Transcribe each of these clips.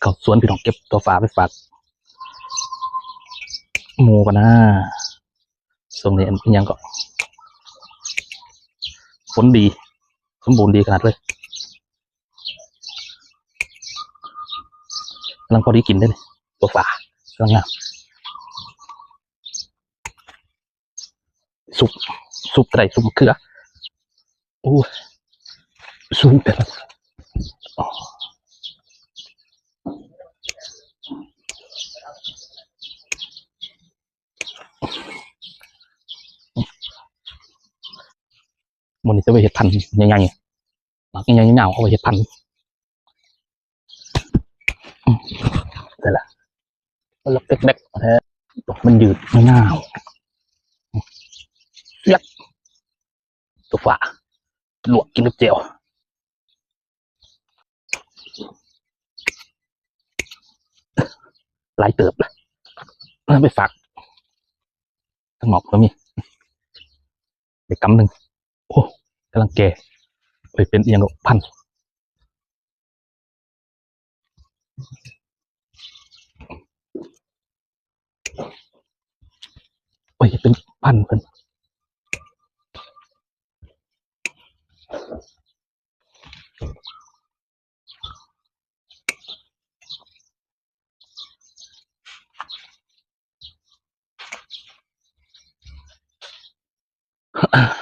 เขาสวนพี่น้องเก็บตัวฟ้าไปฝากหมูกันนะช่วงนี้ยังก็ฝนดีสมบูรณ์ดีขนาดเลยกำลังพอดีกินได้เลยตัวฟ้ากำลังงามซุปซุปไก่ซุปมะเขือโอ้ซุปแต่ละ มันจะไปเห็ดพันธุ์ใหญ่ๆหมักใหญ่ๆยาวเอาไปเห็ดพันธุ์อืมแต่ละมันล็อกเด็กๆแท้มันยืดไม่หนาวเสียบตัวฝาลวกกินกับเจียวหลายเติบเลยเอาไปฝากทั้งหมอกก็มีเด็กกำหนึ่ง กำลังแก่ไปเป็นเอียงกพันธุ์โอ้ยเป็นพันเพิ่นอย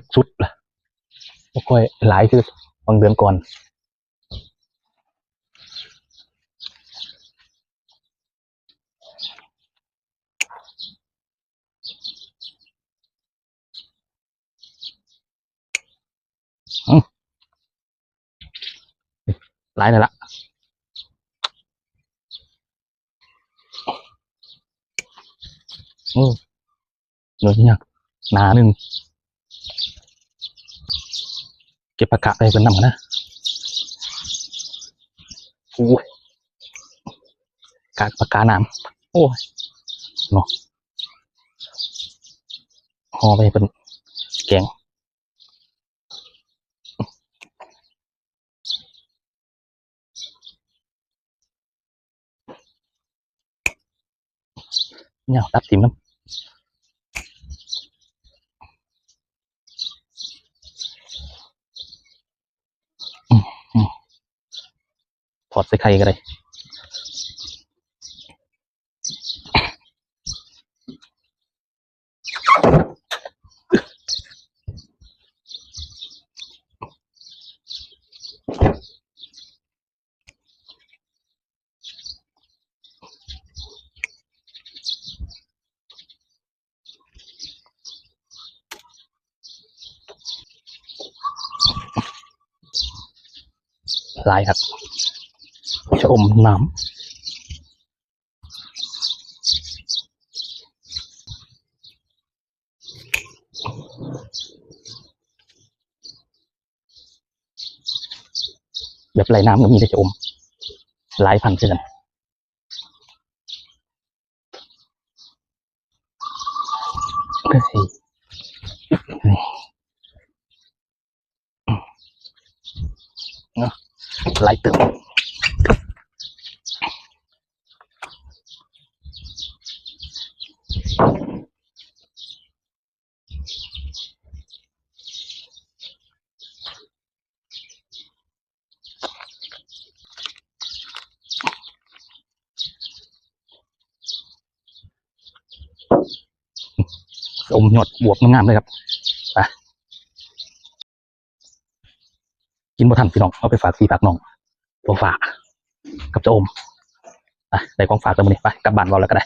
ากสุดล่ะค่อยหลายคือบางเดือนก่อนอืมหลายเลยละอืมเนื้อเนี่ยนาหนึ่ง เก็บปากกาไปเป็นนำกันนะโอ้ยกากปากกาน้ำโอ้ยเนาะห่อไปเป็นแกงเนี่ยตัดทิมน้ำ ถอดใส่ไข่ก็ได้ลายครับ ชะอมน้ำแบบไหลน้ำก็มีแต่ชะอม หลายพันเช่นกันก็สินี่เนาะหลายตึก อมหยดบวบงามๆเลยครับไปกินบ่ทันพี่น้องเอาไปฝากพี่ฝากน้องตัวฝากกับเจ้าอมอะได้ของฝากตัวนี้ไปกลับบ้านเราแล้วก็ได้